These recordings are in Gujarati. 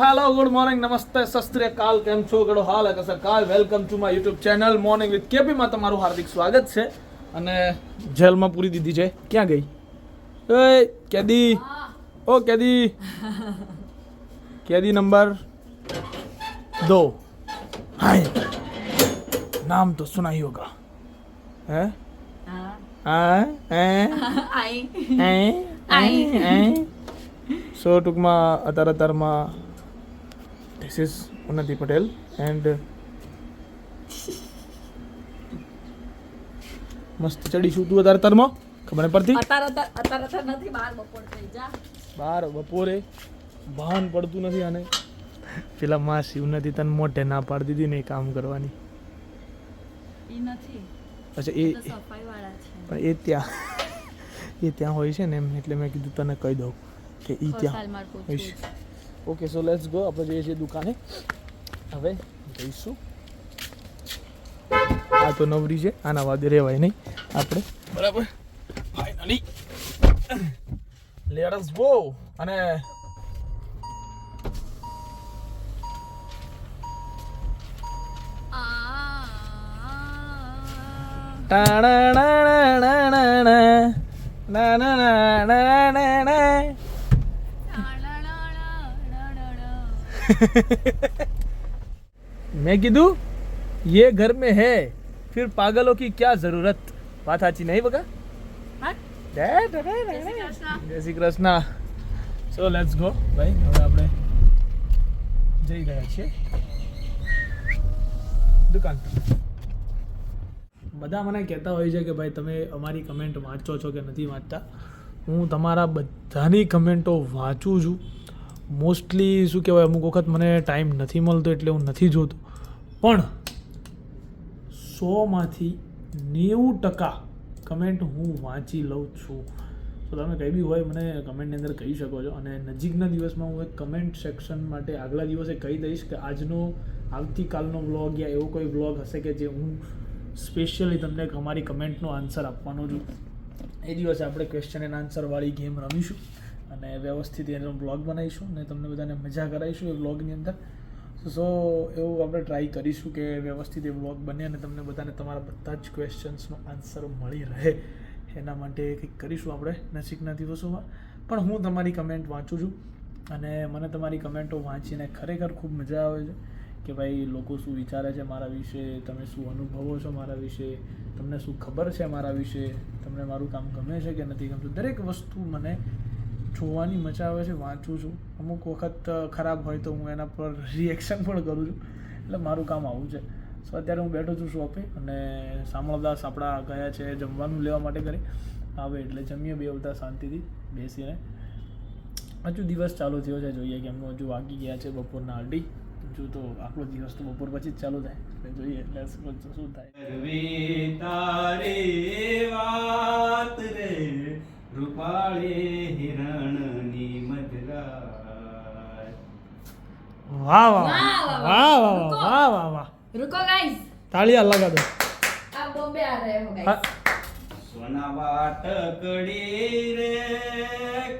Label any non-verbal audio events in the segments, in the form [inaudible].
હેલો ગુડ મોર્નિંગ નમસ્તે શસ્ત્રીય કાલ કેમ છો ગડો હાલ સર કાલ welcome to my YouTube channel morning with કેપીમાં તમારું હાર્દિક સ્વાગત છે. અને જેલમાં પૂરી દીધી છે. ક્યાં ગઈ? એ કેદી. ઓ કેદી. કેદી નંબર દો. હાય. નામ તો સુનાઈ હોગા. હે? હા. હે આઈ. સો ટૂંકમાં અતાર અતારમાં this is Unnati Patel and મસ્ત ચડીશું તું અત્યારે અત્યારમાં? ખબર પડતી? નથી બાર બપોર થઈ જા. બાર બપોરે ભાન પડતું નથી અને પેલા માસી ઉન્નતિ તને મોઢે ના પાડી દીધી ને એ કામ કરવાની. નથી. અચ્છા એ એ છે. પણ એ ત્યાં એ ત્યાં હોય છે ને એમ એટલે મેં કીધું તને કહી દઉં કે એ ત્યાં હોય હોઈશ ઓકે સો લેટ્સ ગો આપણે જઈએ છીએ દુકાને. હવે જઈશું. આ તો નવરી છે આના વાદે રહેવાય નહીં. આપણે બરાબર. ફાઇનલી લેટ અસ ગો અને ટાણાણાણાણાણાણા. [laughs] मैं कीधु ये घर में है फिर पागलों की क्या जरूरत बात साची नहीं बका હા? જય Shri Krishna so let's go ભાઈ હવે આપણે જઈ રહ્યા છીએ દુકાન પર. બધા મને કહેતા હોય છે કે ભાઈ તમે અમારી કમેન્ટ વાંચો છો કે નથી વાંચતા હું તમારા બધાની કમેન્ટો વાંચું છું મોસ્ટલી શું કહેવાય, અમુક વખત મને ટાઈમ નથી મળતો એટલે હું નથી જોતો. પણ સોમાંથી નેવું ટકા કમેન્ટ હું વાંચી લઉં છું. તો તમે કંઈ બી હોય મને કમેન્ટની અંદર કહી શકો છો. અને નજીકના દિવસમાં હું એક કમેન્ટ સેક્શન માટે આગલા દિવસે કહી દઈશ કે આજનો, આવતીકાલનો વ્લોગ યા એવો કોઈ વ્લોગ હશે કે જે હું સ્પેશિયલી તમને અમારી કમેન્ટનો આન્સર આપવાનો છું. એ દિવસે આપણે ક્વેશ્ચન એન્ડ આન્સરવાળી ગેમ રમીશું. અને વ્યવસ્થિત એનો બ્લોગ બનાવીશું અને તમને બધાને મજા કરાવીશું એ બ્લોગની અંદર. સો એવું આપણે ટ્રાય કરીશું કે વ્યવસ્થિત એ બ્લોગ બને અને તમને બધાને તમારા બધા જ ક્વેશ્ચન્સનો આન્સર મળી રહે. એના માટે કંઈક કરીશું આપણે નજીકના દિવસોમાં. પણ હું તમારી કમેન્ટ વાંચું છું અને મને તમારી કમેન્ટો વાંચીને ખરેખર ખૂબ મજા આવે છે કે ભાઈ લોકો શું વિચારે છે મારા વિશે, તમે શું અનુભવો છો મારા વિશે, તમને શું ખબર છે મારા વિશે, તમને મારું કામ ગમે છે કે નથી ગમતું. દરેક વસ્તુ મને જોવાની મજા આવે છે, વાંચું છું. અમુક વખત ખરાબ હોય તો હું એના પર રિએક્શન પણ કરું છું. એટલે મારું કામ આવું છે. સો અત્યારે હું બેઠો છું શોપે અને સામળદાસ આપણા ગયા છે જમવાનું લેવા માટે કરી આવે એટલે જમીએ બે બધા શાંતિથી બેસીને. હજુ દિવસ ચાલુ થયો છે, જોઈએ કે એમનું હજુ વાગી ગયા છે બપોરના અઢી. હજુ તો આપણો દિવસ તો બપોર પછી જ ચાલુ થાય. એટલે જોઈએ એટલે શું થાય. તારી વાત રે. રૂપાળે હિરણની મધરા વાહ વાહ વાહ. વાહ વાહ વાહ. વાહ રુકો. ગાઈસ તાળીયા લગા દો આપ બોમ્બે આ રહે હો. ગાઈસ સોના વાટકડી રે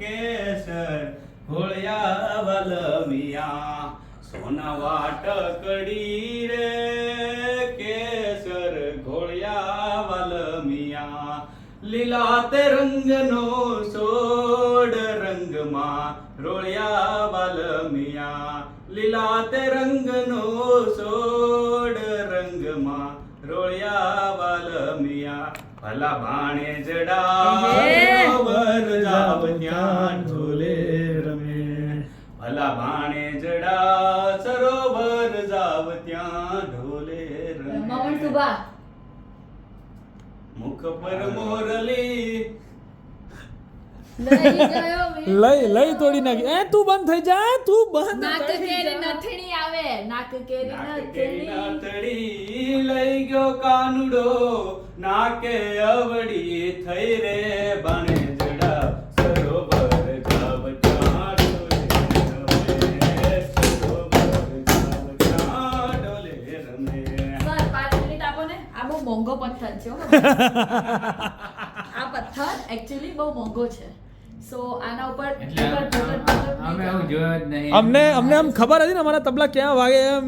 કેસર ઘોળિયા રે લીલા તે રંગનો સોડ રંગમાં રોળિયા વાલમિયા લીલા તે રંગનો સોડ રંગમાં રોળિયા વાલમિયા ભલા ભાણે જડા. મુખ પર મોરલી. લઈ લઈ લઈ તોડી નાખી. એ તું બંધ થઈ જા તું બંધ નાક કેરી નથણી આવે નાક કેરી નથણી લઈ ગયો કાનુડો. નાકે અવડી થઈ રે બાણે. મોંઘો પથ્થર છે [laughs] આ પથ્થર એકચ્યુઅલી બહુ મોંઘો છે. સો આના ઉપર એટલે ભગત, ભગત, ભગત અમે આવું જોયો જ નહીં. અમને અમને આમ ખબર હતી ને અમારા તબલા ક્યાં વાગે એમ.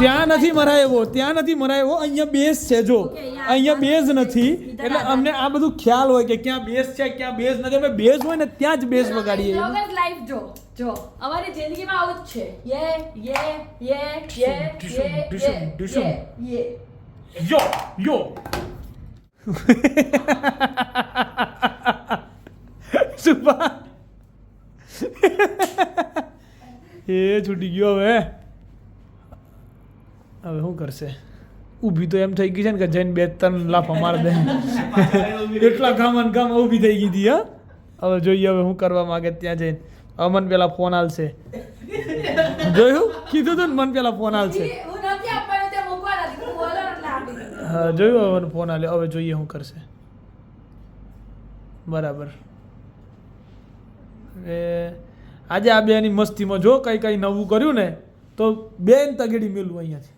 ત્યાં નથી મરાય ત્યાં નથી મરાયો. અહીંયા બેઝ છે જો. અહીંયા બેઝ નથી. એટલે અમને આ બધું ખ્યાલ હોય કે ક્યાં બેઝ છે ક્યાં બેઝ નથી. અમે બેઝ હોય ને ત્યાં જ બેઝ વગાડીએ. જો. જો અમારી જિંદગીમાં આવું જ છે. યે યે યે યે યે યે યે. યો. યો સુપા એ છૂટી ગયો હવે. હવે શું કરશે? ઊભી તો એમ થઈ ગઈ છે ને કે જઈને બે ત્રણ લાફા માર દે. એટલા ગામન ગામ ઊભી થઈ ગઈ હતી હા? હવે જોઈએ હવે શું કરવા માંગે ત્યાં જઈને. અમન પેલા ફોન આલશે. જોયું? કીધું તું મન પેલા ફોન આલશે. હા જોયું અમન ફોન આલ્યો હવે જોઈએ શું કરશે. બરાબર. એ આજે આ બેની મસ્તીમાં જો કંઈ કંઈ નવું કર્યું ને તો બેન તગેડી મેલું અહીંયાથી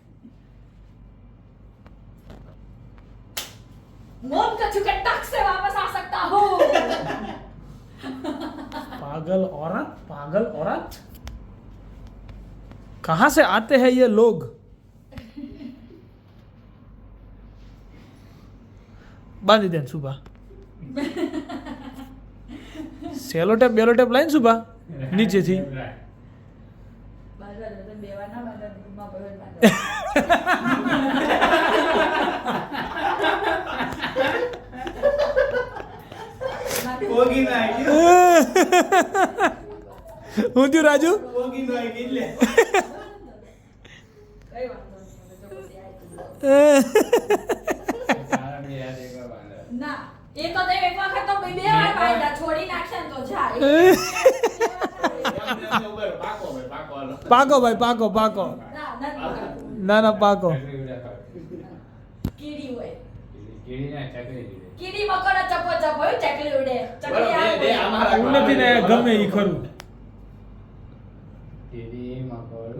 મોમ કચું કે ટક સે વાપસ આ સકતા હો. [laughs] पागल औरत पागल औरत कहाँ से आते हैं ये लोग બાંધી દે સુભા સેલો ટેપ બેલો ટેપ લાઈન સુભા નીચેથી બાજુ તો [laughs] થયું રાજુ? પાકો ભાઈ પાકો પાકો. ના ના પાકો. કીડી હોય. કીડી મકોડો ચપો ચપ હોય ચકલી ઉડે. ચકલી ઉડે. ને ગમે એ ખરું. [laughs]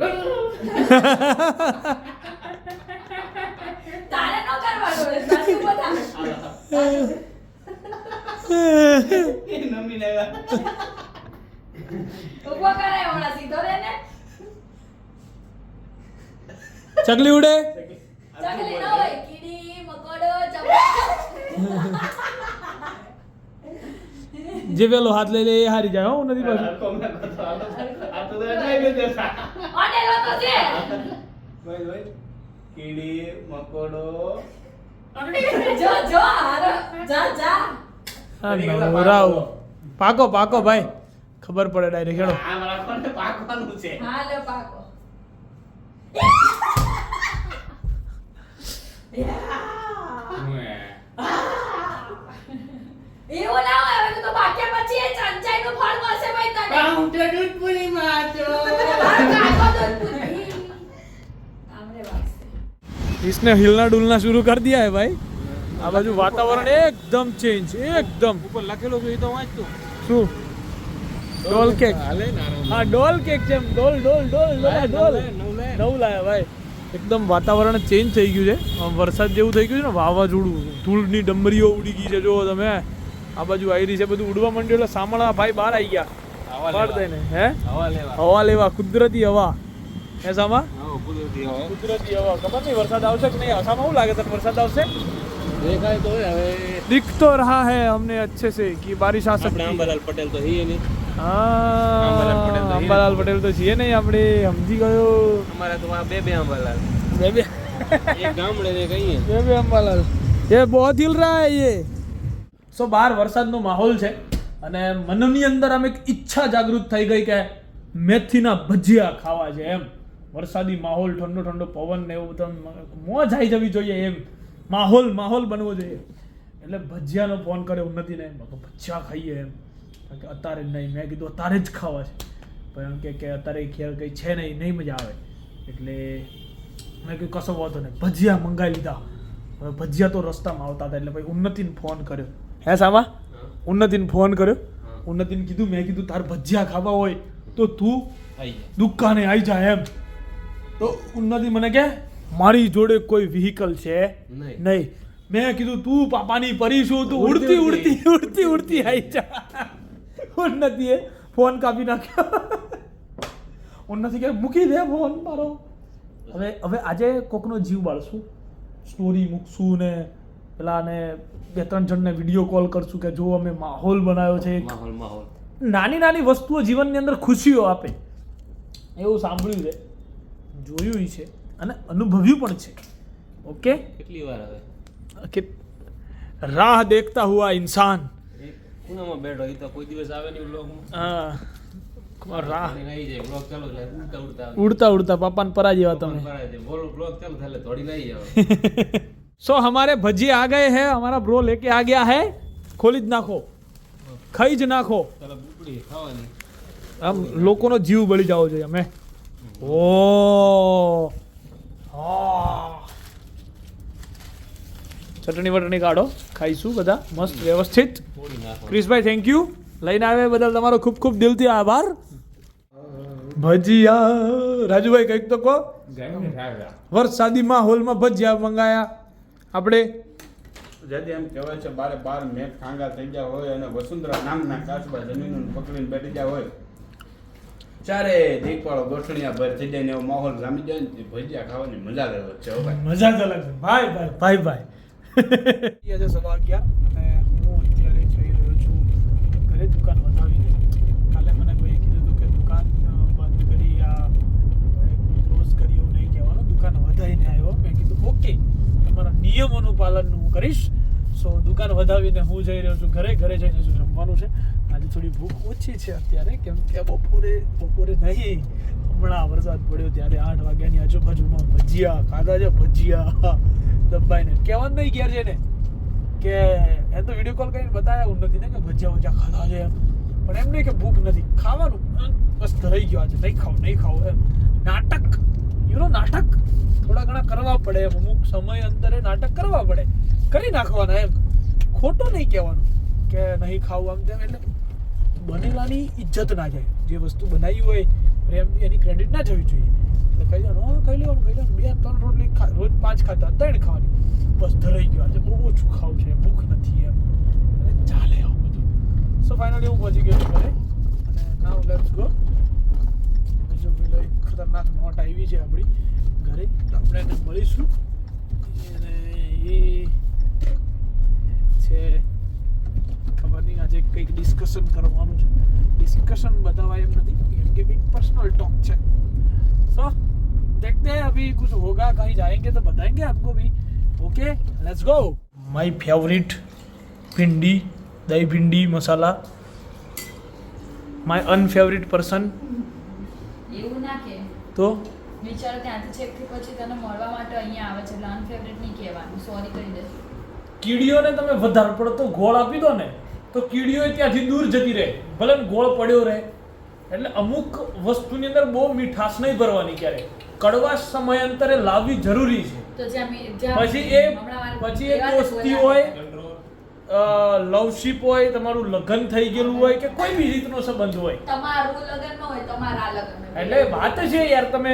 તારે ન કરવાનું હોય સાચું બધા નમી આવ્યા. [laughs] ઊભો કરાય હમણાં સીધો રે ને. ચકલી ઉડે? ચકલી. ન હોય કીડી. જે પેલો હાથ લઈ લે એ હારી જાય હો નથી પાછું. કીડી મકોડો. જો જો જા જા. પાકો? પાકો ભાઈ. ખબર પડે ડાયરેક્ટ હેડો. પાકવાનું છે. હા લે પાકો. [laughs] [laughs] એવું ના હોય હવે તો બાકી પછી એ ચંચાઈ નું ફળ મળશે ભાઈ તને કાઉન્ટર દૂધ પૂરીમાં છો. મારો કાકો દૂધ પૂરી. આમરે વાગશે. इसने हिलना डुलना शुरू कर दिया है भाई આ બાજુ વાતાવરણ એકદમ ચેન્જ એકદમ ઉપર લખેલું હતું એ તો વાંચતું શું ડોલ કેક હાલે ને આરામ હા ડોલ કેક છે એમ ડોલ ડોલ ડોલ ડોલ ડોલ નવ લે નવું લાયા ભાઈ એકદમ વાતાવરણ ચેન્જ થઈ ગયું છે આમ વરસાદ જેવું થઈ ગયું છે ને વાવાઝોડું ધૂળની ડમરીઓ ઉડી ગઈ છે જો તમે આ બાજુ આવી રહી છે બધું ઉડવા માંડ્યું એટલે સામણા ભાઈ બહાર આવી ગયા હવા બહાર લેવા. દઈને હે હવા લેવા હવા લેવા કુદરતી હવા હે સામા હા કુદરતી હવા કુદરતી હવા ખબર નહીં વરસાદ આવશે કે નહીં આસામાં શું લાગે તને વરસાદ આવશે દેખાય તો હોય હવે दिख तो रहा है हमने अच्छे से कि बारिश आ આપણે सकती है આંબાલાલ પટેલ તો હી નહીં હા અંબાલાલ પટેલ તો છીએ નહીં આપણે સમજી ગયો. અમારા તો આ બે બે અંબાલાલ. બે બે. ગામડે કહીએ. બે બે અંબાલાલ. એ બહુ દિલ રહા હે યે બહાર વરસાદનો માહોલ છે અને મનની અંદર આમ એક ઈચ્છા જાગૃત થઈ ગઈ કે મેથીના ભજીયા ખાવા છે એમ. વરસાદી માહોલ ઠંડો ઠંડો પવન ને એવું બધું મોજ આવી જવી જોઈએ એમ. માહોલ માહોલ બનવો જોઈએ. એટલે ભજીયાનો ફોન કર્યો નથી ને ભજીયા ખાઈએ એમ. કે અત્યારે નહીં. મેં કીધું અત્યારે જ ખાવા છે. પણ એમ કે કે અત્યારે ખેર કંઈ છે નહીં નહીં મજા આવે. એટલે મેં કીધું કશો વાંધો નહીં. ભજીયા મંગાવી લીધા. હવે ભજીયા તો રસ્તામાં આવતા હતા એટલે ભાઈ ઉન્નતિને ફોન કર્યો. હે સામા? ઉન્નતિને ફોન કર્યો? ઉન્નતિને કીધું મેં કીધું તાર ભજીયા ખાવા હોય તો તું આઈ દુકાને આવી જા એમ. તો ઉન્નતિ મને કે મારી જોડે કોઈ વ્હીકલ છે નહીં. નહીં. મેં કીધું તું પાપાની પરી છું તું ઉડતી ઉડતી ઉડતી. ઉડતી આવી જા. ઉન્નતિએ ફોન કાપી નાખ્યો ઉન્નતિ કે મૂકી દે ફોન મારો હવે હવે આજે કોકનો જીવ બાળશું સ્ટોરી મૂકશું ને પેલા ને બે ત્રણ જણને વીડિયો કોલ કરશું કે જો અમે માહોલ બનાવ્યો છે માહોલ માહોલ નાની નાની વસ્તુઓ જીવનની અંદર ખુશીઓ આપે। એવું સાંભળ્યું છે જોયું છે અને અનુભવ્યું પણ છે. ઓકે કેટલી વાર હવે? રાહ દેખતા હુઆ ઇન્સાન. ખૂણામાં બેઠો એ તો કોઈ દિવસ આવે નહીં બ્લોગમાં આ, રાહ આવી જાય બ્લોગ ચાલુ થાય ઉડતા ઉડતા આવે. ઉડતા ઉડતા પાપાને પરા જેવા તમે ભરાય છે. બોલો બ્લોગ ચાલુ થાય એટલે દોડીને આવી જાવ [laughs] सो हमारे भजिए आ गए हैं हमारा ब्रो लेके आ गया है खोली જ નાખો ખાઈ જ નાખો તરફ ઉપડી ખાવાની આમ લોકોનો જીવ બળી જવો જોઈએ અમે ઓ હા ચટણી વટણી કાઢો ખાઈશું બધા મસ્ત વ્યવસ્થિત થોડી નાખો ક્રિશભાઈ થેન્ક યુ લઈને આવે બદલ તમારો ખૂબ ખૂબ દિલથી આભાર. ભજીયા. રાજુભાઈ કંઈક તો કહો. વરસાદી માહોલમાં ભજીયા મંગાયા. આપણે જેથી એમ કહેવાય છે બારે બાર મેઘ ખાંગા થઈ ગયા હોય અને વસુંધરા નામના કાચબા જમીન પકડીને બેઠી ગયા હોય. ચારે દીપવાળો ગોઠણિયા ભર થઈ જાય ને એવો માહોલ જામી જાય ને ભજીયા ખાવાની મજા જ અલગ છે મજા જ અલગ છે. ભાઈ ભાઈ ભાઈ ભાઈ. [laughs] સવા અને હું અત્યારે જઈ રહ્યો છું ઘરે દુકાન વધાવીને કાલે મને કોઈ કીધું હતું કે દુકાન બંધ કરી આ ક્લોઝ કરી એવું નહીં કહેવાનું. દુકાન વધાવીને આવ્યો. મેં કીધું, ઓકે, તમારા નિયમોનું પાલન હું કરીશ. સો દુકાન વધાવીને હું જઈ રહ્યો છું ઘરે ઘરે જઈને શું જમવાનું છે. આજે થોડી ભૂખ ઓછી છે અત્યારે, કેમ કે બપોરે બપોરે નહીં, હમણાં વરસાદ પડ્યો ત્યારે આઠ વાગ્યાની આજુબાજુમાં ભજીયા, ખાધા છે ભજીયા. દબાઈને કહેવાનું નહીં ઘેર છે ને કે એ તો વીડિયો કોલ કરીને બતાવ્યા એવું નથી ને કે ભજીયા ભજીયા ખાધા છે પણ એમ નહીં કે ભૂખ નથી. ખાવાનું બસ ધરાઈ ગયો આજે. નહીં ખાવ નહીં ખાવ એમ. નાટક. યુ નો નાટક? થોડા ઘણા કરવા પડે એમ. અમુક સમય અંતરે નાટક કરવા પડે. કરી નાખવાના એમ. ખોટું નહીં કહેવાનું કે નહીં ખાવું આમ તેમ એટલે બનેલાની ઇજ્જત ના જાય. જે વસ્તુ બનાવી હોય, પ્રેમ એની ક્રેડિટ ના જવી જોઈએ. એટલે કહી દેવાનું, હા કહી લેવાનું કહી લેવાનું. બે, ત્રણ રોટલી રોજ પાંચ ખાતા, ત્રણ ખાવાની. બસ ધરાઈ ગયો. આજે બહુ ઓછું ખાવું છે. ભૂખ નથી એમ. અને ચાલે આવું બધું. સો ફાઇનલી હું પહોંચી ગયો છું ઘરે. અને નાવ લેટ્સ ગો બીજો પેલો ખતરનાક નોટ આવી છે આપણી ઘરે. આપણે એને મળીશું. અને એ છે. ખબર નહીં, આજે કંઈક ડિસ્કશન કરવાનું છે. ડિસ્કશન બતાવા એમ નથી કેમ કે કંઈક પર્સનલ ટોક છે. સો દેખતે અભી अभी હોગા होगा कहीं તો तो बताएंगे आपको okay let's go my favourite bhindi dahi bhindi masala my અનફેવરિટ person એવું ના કે. તો? વિચાર ત્યાંથી છે કે પછી તને મળવા માટે અહીંયા આવે છે અનફેવરિટ નહીં કહેવાનું. સોરી કહી દે. કીડીઓને તમે વધારે પડતો ગોળ આપી દો ને તો કીડીઓ ત્યાંથી દૂર જતી રહે. ભલે ગોળ પડ્યો રહે. એટલે અમુક વસ્તુની અંદર બહુ મીઠાશ નહીં ભરવાની ક્યારે કડવા સમયાંતરે લાવવી જરૂરી છે. તો જ્યાં પછી એ પછી એ દોસ્તી હોય લવશીપ હોય તમારું લગ્ન થઈ ગયેલું હોય કે કોઈ બી રીતનો સંબંધ હોય. તમારું લગ્ન ન હોય તમારા લગ્ન એટલે વાત છે યાર તમે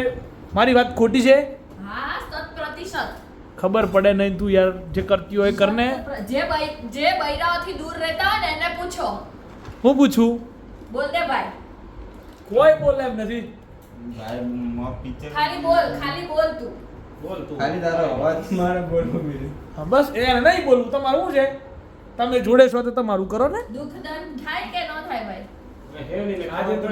મારી વાત ખોટી છે? હા સત પ્રતિશત ખબર પડે નહીં તું યાર જે કરતી હોય કરને. જે જે બૈરાઓથી દૂર રહેતા હોય ને એને પૂછો. હું પૂછું? બોલ દે ભાઈ. કોઈ બોલે એમ નથી. ભાઈ પિક્ચર ખાલી બોલ ખાલી બોલ તું. ખાલી તારો અવાજ. મારે બોલવો બીજું હા બસ એને નહીં બોલવું. તમારું શું છે? તમે જોડે છો તો તમારું કરો ને. દુઃખ દર્દ થાય કે ન થાય ભાઈ? આજે તો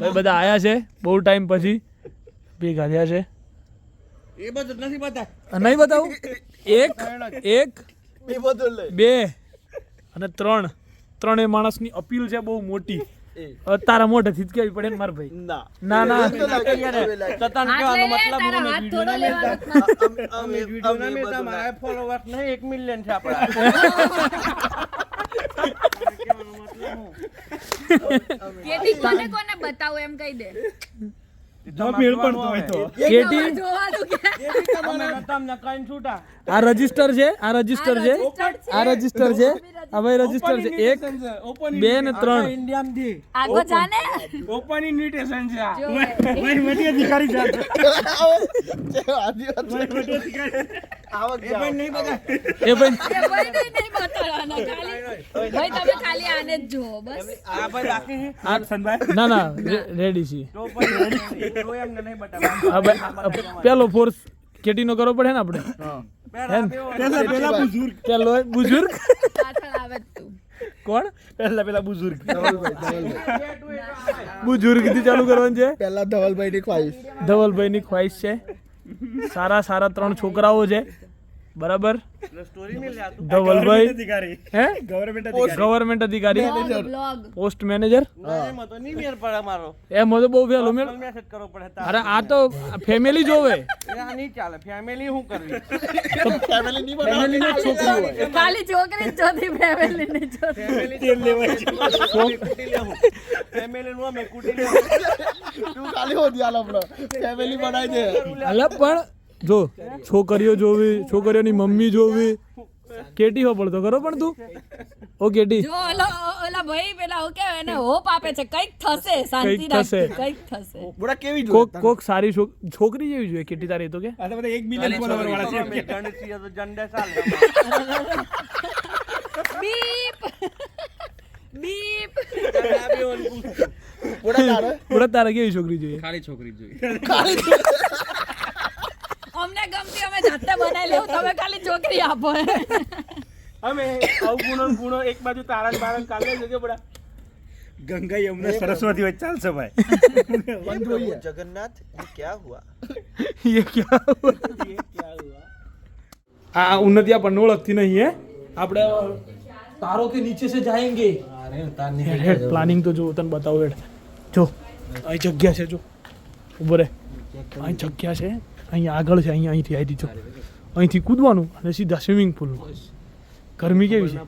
બહુ બધા. આયા છે બહુ ટાઈમ પછી. ભેગા થયા છે. એ બધું નથી બતા નહીં બતાવું? એક એક બે અને ત્રણ ત્રણેય માણસની અપીલ છે બહુ મોટી. તારા મોઢેથી જ કેવી પડે ને મારા ભાઈ. ના. ના હાથ લઈ લે તારા નહીં થોડો મિલિયન [laughs] કેટી કોને કોને બતાવું એમ કહી દે. કેટી? જોવાનું કે. આ રજિસ્ટર છે આ રજિસ્ટર છે આ રજિસ્ટર છે આ ભાઈ રજિસ્ટર છે એક બે ને ત્રણ. આગો જાને? ઓપન ઇન્વિટેશન છે આ. ભાઈ એ ભાઈ નહીં નહીં બતાડવાના ખાલી ભાઈ તમે ખાલી આને જ જુઓ બસ. આ- ના ના રેડી છીએ પેલો ફોર્સ કેટીનો કરવો પડે ને આપણે? પેલો બુઝુર્ગ કોણ? પહેલા પેલા બુઝુર્ગ. બુઝુર્ગથી ચાલુ કરવાનું છે? પહેલા ધવલભાઈ ની ખ્વાહિશ. ધવલભાઈ ની ખ્વાહિશ છે. સારા સારા ત્રણ છોકરાઓ છે. બરાબર? ધવલભાઈ? હે? ગવર્મેન્ટ અધિકારી. પોસ્ટ મેનેજર એમ તો બહુ વહેલો મેળ અરે આ તો ફેમિલી જોવે. ફેમિલી ની ફેમિલી ની છોકરી હોય. ખાલી છોકરી જોતી ફેમિલી ને જોતી. તું ખાલી હો દિયાલ આપણો ફેમિલી બનાવી દે. અલા પણ જો છોકરીઓ જોવી છોકરીઓની મમ્મી જોવી. કેટી હો પડતો ખરો પણ તું? ઓ કેટી. જો ઓલો ઓલા ભાઈ પેલા કેવાય એને હોપ આપે છે કંઈક થશે શાંતિ થશે. રાખ કંઈક થશે. બોડા કેવી કોક કોક સારી છોકરી જેવી જોઈએ કેટી તારી તો કે. બીપ. બીપ. બોડા તારે? બરાબર તારે કેવી છોકરી જોઈએ? ખાલી છોકરી જોઈએ. જોઈ અમને ગમતી અમે જાતે બનાવી લેવું તમે ખાલી છોકરી આપો અમે અવગુણો ને ગુણો એક બાજુ તારણ બારણ કાલે જજો બડા गंगा यमुना सरस्वती वच्चे चाल सब है પણ જોઈએ जगन्नाथ ये क्या हुआ ये क्या આ ઉન્નતિયા પણ ઓળખતી નહીં હે આપણે તારો કે નીચે સે જાયેંગે હેડ પ્લાનિંગ તો જો તને બતાવું હેડ જો અહીં જગ્યા છે જો ઉભો રે અહીં જગ્યા છે અહીંયા આગળ છે અહીંયા અહીંથી આવી જો અહીંથી કૂદવાનું અને સીધા સ્વિમિંગ પુલમાં. ગરમી કેવી છે?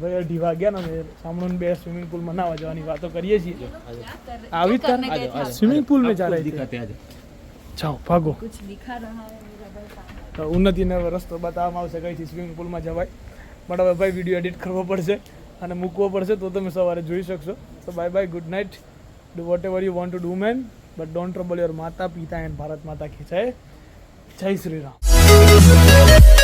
ભાઈ અઢી વાગ્યા ને સામણું બે સ્વિમિંગ પુલમાં નાવા જવાની વાતો કરીએ છીએ. આવી જ સ્વિમિંગ પુલ મેં ચાલે જાઓ ભાગો. તો ઉન્નતિને રસ્તો બતાવવામાં આવશે કઈથી સ્વિમિંગ પુલમાં જવાય. પણ હવે ભાઈ વીડિયો એડિટ કરવો પડશે અને મૂકવો પડશે તો તમે સવારે જોઈ શકશો. તો bye bye good night. Do whatever you want to do man but don't trouble your mata pita and Bharat माता की जय जय श्री राम